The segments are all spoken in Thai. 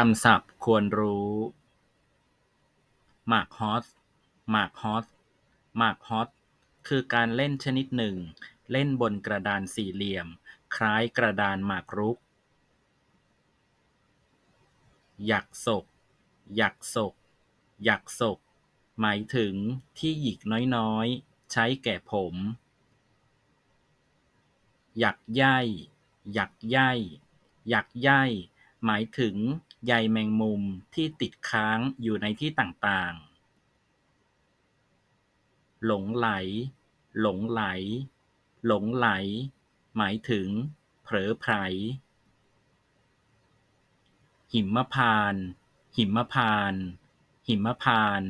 คำศัพท์ควรรู้หมากฮอสหมากฮอสหมากฮอสคือการเล่นชนิดหนึ่ง เล่นบนกระดานสี่เหลี่ยม คล้ายกระดานหมากรุก หยักศก หยักศก หยักศก หมายถึงที่หยิกน้อยๆ ใช้แก่ผม หยักย่หยักย่หยักไย่ หมายถึงใยแมงมุมที่ติดค้างอยู่ในที่ต่างๆหลงไหล หลงไหล หลงไหล หมายถึง เผลอไผล หิมพาน หิมพาน หิมพาน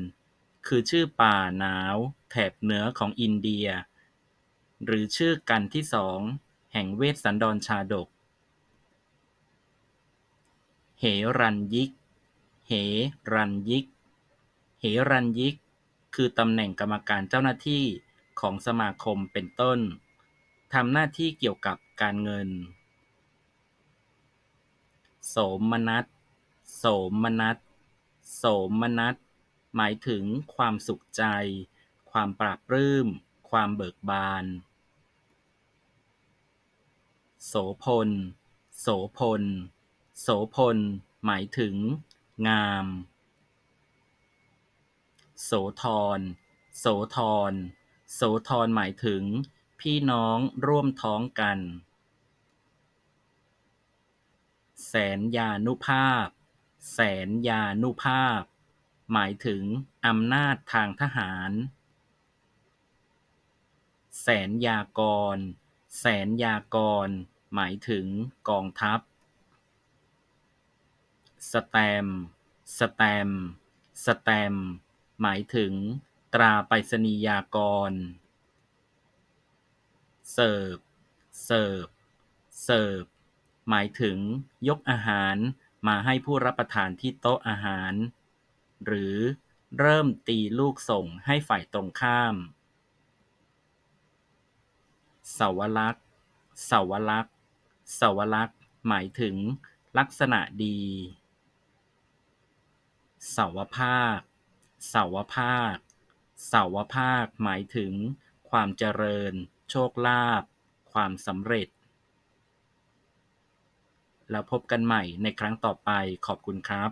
คือชื่อป่าหนาว แถบเหนือของอินเดีย หรือชื่อกันที่สอง แห่งเวสสันดรชาดก รัญญิก เหรัญญิก เหรัญญิก คือตำแหน่งกรรมการเจ้าหน้าที่ของสมาคมเป็นต้น ทำหน้าที่เกี่ยวกับการเงิน โสมนัส โสมนัส โสมนัส หมายถึงความสุขใจ ความปราบปลื้ม ความเบิกบาน โสพล โสพล โสพลหมายถึง งาม โสธร โสธร โสธรหมายถึง พี่น้องร่วมท้องกัน แสนยานุภาพ แสนยานุภาพ หมายถึง อำนาจทางทหาร แสนยากร แสนยากร หมายถึงกองทัพ สแตมป์ สแตมป์ สแตมป์ หมายถึง ตราไปรษณียากร เสิร์ฟ เสิร์ฟ เสิร์ฟ หมายถึง ยกอาหารมาให้ผู้รับประทานที่โต๊ะอาหาร หรือเริ่มตีลูกส่งให้ฝ่ายตรงข้ามสวรรคสวรรคสวรรคหมายถึง ลักษณะดี เสาวภาค เสาวภาค เสาวภาค หมายถึง ความเจริญ โชคลาภ ความสำเร็จ แล้วพบกันใหม่ในครั้งต่อไป ขอบคุณครับ